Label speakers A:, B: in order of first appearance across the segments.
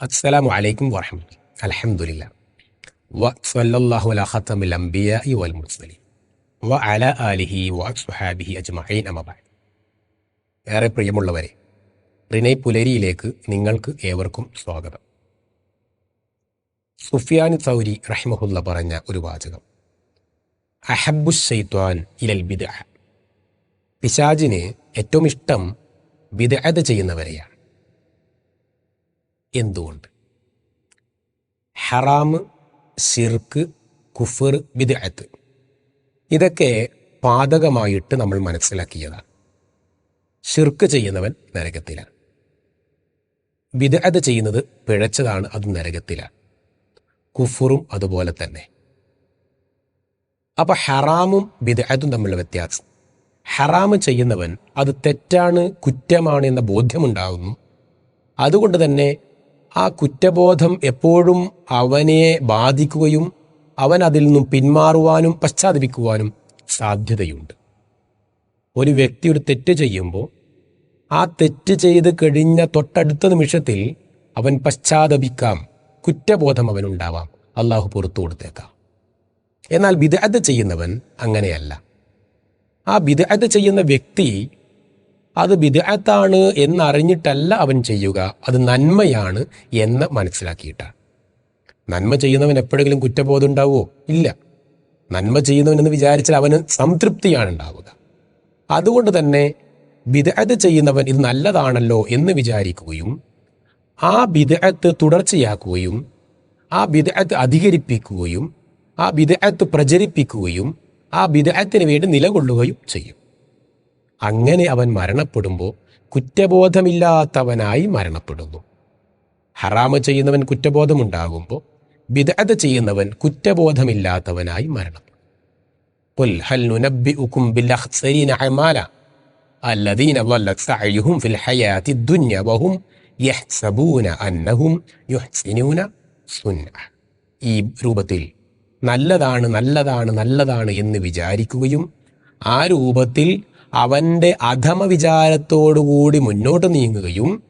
A: അസ്സലാമു അലൈക്കും വറഹമത്തുള്ള അലഹമുല്ല വ സല്ലല്ലാഹു അലാ ഖത്തമിൽ അംബിയാഇ വൽ മുസ്ലി വ അല ആലിഹി വ സുഹാബിഹി അജ്മഈൻ അമബാദ് ഏറെ പ്രിയമുള്ളവരെ റിനൈ പുലരിയിലേക്ക് നിങ്ങൾക്ക് ഏവർക്കും സ്വാഗതം. സുഫിയാൻ സൗരി റഹിമഹുല്ല പറഞ്ഞ ഒരു വാചകം. അഹബു ഷെയ്ത്വാൻ ഇലൽ ബിദ് പിശാജിന് ഏറ്റവും ഇഷ്ടം ബിദഅത് ചെയ്യുന്നവരെയാണ്. എന്തുകൊണ്ട്? ഹറാം ഷിർക്ക് കുഫർ ബിദഅത്ത് ഇതൊക്കെ പാതകമായിട്ട് നമ്മൾ മനസ്സിലാക്കിയതാണ്. ഷിർക്ക് ചെയ്യുന്നവൻ നരകത്തിലാണ്. ബിദഅത്ത് ചെയ്യുന്നത് പിഴച്ചതാണ് അത് നരകത്തിലാണ്. കുഫറും അതുപോലെ തന്നെ. അപ്പൊ ഹറാമും ബിദഅത്തും തമ്മിലുള്ള വ്യത്യാസം. ഹറാമ് ചെയ്യുന്നവൻ അത് തെറ്റാണ് കുറ്റമാണ് എന്ന ബോധ്യമുണ്ടാകുന്നു അതുകൊണ്ട് തന്നെ ആ കുറ്റബോധം എപ്പോഴും അവനെ ബാധിക്കുകയും അവൻ അതിൽ നിന്നും പിന്മാറുവാനും പശ്ചാത്തപിക്കുവാനും സാധ്യതയുണ്ട്. ഒരു വ്യക്തി ഒരു തെറ്റ് ചെയ്യുമ്പോൾ ആ തെറ്റ് ചെയ്ത് കഴിഞ്ഞ തൊട്ടടുത്ത നിമിഷത്തിൽ അവൻ പശ്ചാത്തപിക്കാം കുറ്റബോധം അവനുണ്ടാവാം അള്ളാഹു പുറത്തു കൊടുത്തേക്കാം. എന്നാൽ ബിദഅത്ത് ചെയ്യുന്നവൻ അങ്ങനെയല്ല. ആ ബിദഅത്ത് ചെയ്യുന്ന വ്യക്തി അത് വിദഗത്താണ് എന്നറിഞ്ഞിട്ടല്ല അവൻ ചെയ്യുക. അത് നന്മയാണ് എന്ന് മനസ്സിലാക്കിയിട്ടാണ് നന്മ ചെയ്യുന്നവൻ എപ്പോഴെങ്കിലും കുറ്റബോധം ഉണ്ടാവുമോ ഇല്ല. നന്മ ചെയ്യുന്നവൻ എന്ന് വിചാരിച്ചാൽ അവന് സംതൃപ്തിയാണ് ഉണ്ടാവുക. അതുകൊണ്ട് തന്നെ ബിദഅത്ത് ചെയ്യുന്നവൻ ഇത് നല്ലതാണല്ലോ എന്ന് വിചാരിക്കുകയും ആ ബിദഅത്ത് തുടർച്ചയാക്കുകയും ആ ബിദഅത്ത് അധികരിപ്പിക്കുകയും ആ ബിദഅത്ത് പ്രചരിപ്പിക്കുകയും ആ ബിദഅത്തിന് വേണ്ടി നിലകൊള്ളുകയും ചെയ്യും. അങ്ങനെ അവൻ മരണപ്പെടുമ്പോൾ കുറ്റബോധമില്ലാത്തവനായി മരണപ്പെടുന്നു. ഹറാമ് ചെയ്യുന്നവൻ കുറ്റബോധമുണ്ടാകുമ്പോൾ വിദഗ്ധ ചെയ്യുന്നവൻ കുറ്റബോധമില്ലാത്തവനായി മരണം സുന്ന ഈ രൂപത്തിൽ നല്ലതാണ് നല്ലതാണ് നല്ലതാണ് എന്ന് വിചാരിക്കുകയും ആ രൂപത്തിൽ അവന്റെ അധമ വിചാരത്തോടുകൂടി മുന്നോട്ട് നീങ്ങുകയും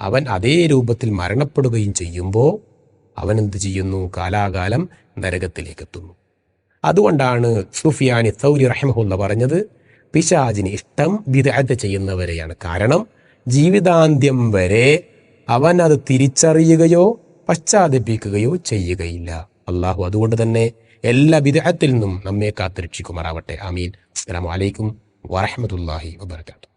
A: അവൻ അതേ രൂപത്തിൽ മരണപ്പെടുകയും ചെയ്യുമ്പോൾ അവൻ എന്ത് ചെയ്യുന്നു? കാലാകാലം നരകത്തിലേക്ക് എത്തുന്നു അതുകൊണ്ടാണ് സുഫിയാനി സൗരി റഹ്മഹുല്ല പറഞ്ഞത് പിശാജിന് ഇഷ്ടം വിദഗ്ധ ചെയ്യുന്നവരെയാണ്. കാരണം ജീവിതാന്ത്യം വരെ അവൻ അത് തിരിച്ചറിയുകയോ പശ്ചാത്തപിക്കുകയോ ചെയ്യുകയില്ല. അള്ളാഹു അതുകൊണ്ട് തന്നെ എല്ലാ വിദഗ്ധത്തിൽ നിന്നും നമ്മെ കാത്തുരക്ഷിക്കുമാറാവട്ടെ. ആമീൻ. അസ്സലാമു ورحمة الله وبركاته.